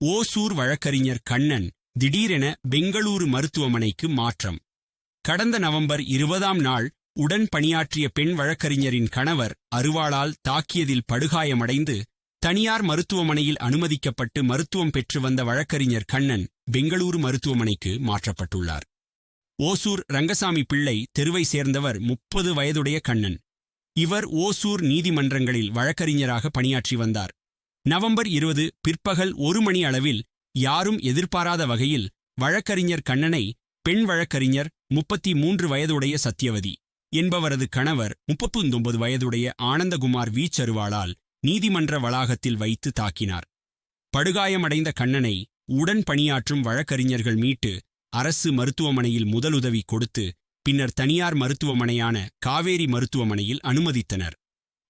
ஓசூர் வழக்கறிஞர் கண்ணன் திடீரென பெங்களூரு மருத்துவமனைக்கு மாற்றம். கடந்த நவம்பர் இருபதாம் நாள் உடன் பணியாற்றிய பெண் வழக்கறிஞரின் கணவர் அருவாளால் தாக்கியதில் படுகாயமடைந்து தனியார் மருத்துவமனையில் அனுமதிக்கப்பட்டு மருத்துவம் பெற்று வந்த வழக்கறிஞர் கண்ணன் பெங்களூரு மருத்துவமனைக்கு மாற்றப்பட்டுள்ளார். ஓசூர் ரங்கசாமி பிள்ளை தெருவை சேர்ந்தவர் முப்பது வயதுடைய கண்ணன். இவர் ஓசூர் நீதிமன்றங்களில் வழக்கறிஞராக பணியாற்றி வந்தார். நவம்பர் இருபது பிற்பகல் ஒரு மணி அளவில் யாரும் எதிர்பாராத வகையில் வழக்கறிஞர் கண்ணனை பெண் வழக்கறிஞர் முப்பத்தி மூன்று வயதுடைய சத்யவதி என்பவரது கணவர் முப்பத்தொன்பது வயதுடைய ஆனந்தகுமார் வீச்சருவாளால் நீதிமன்ற வளாகத்தில் வைத்து தாக்கினார். படுகாயமடைந்த கண்ணனை உடன் பணியாற்றும் வழக்கறிஞர்கள் மீட்டு அரசு மருத்துவமனையில் முதலுதவி கொடுத்து பின்னர் தனியார் மருத்துவமனையான காவேரி மருத்துவமனையில் அனுமதித்தனர்.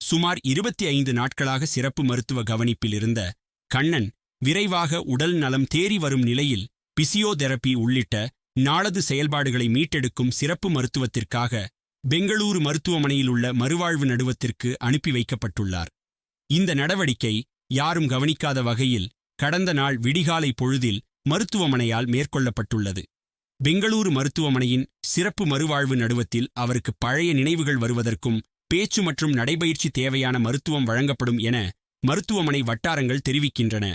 சுமார் இருபத்தி ஐந்து நாட்களாக சிறப்பு மருத்துவ கவனிப்பில் இருந்த கண்ணன் விரைவாக உடல் நலம் தேறி வரும் நிலையில் பிசியோதெரபி உள்ளிட்ட நாளது செயல்பாடுகளை மீட்டெடுக்கும் சிறப்பு மருத்துவத்திற்காக பெங்களூரு மருத்துவமனையில் உள்ள மறுவாழ்வு நடுவத்திற்கு அனுப்பி வைக்கப்பட்டுள்ளார். இந்த நடவடிக்கை யாரும் கவனிக்காத வகையில் கடந்த நாள் விடிகாலை பொழுதில் மருத்துவமனையால் மேற்கொள்ளப்பட்டுள்ளது. பெங்களூரு மருத்துவமனையின் சிறப்பு மறுவாழ்வு நடுவத்தில் அவருக்கு பழைய நினைவுகள் வருவதற்கும் பேச்சு மற்றும் நடைபயிற்சி தேவையான மருத்துவம் வழங்கப்படும் என மருத்துவமனை வட்டாரங்கள் தெரிவிக்கின்றன.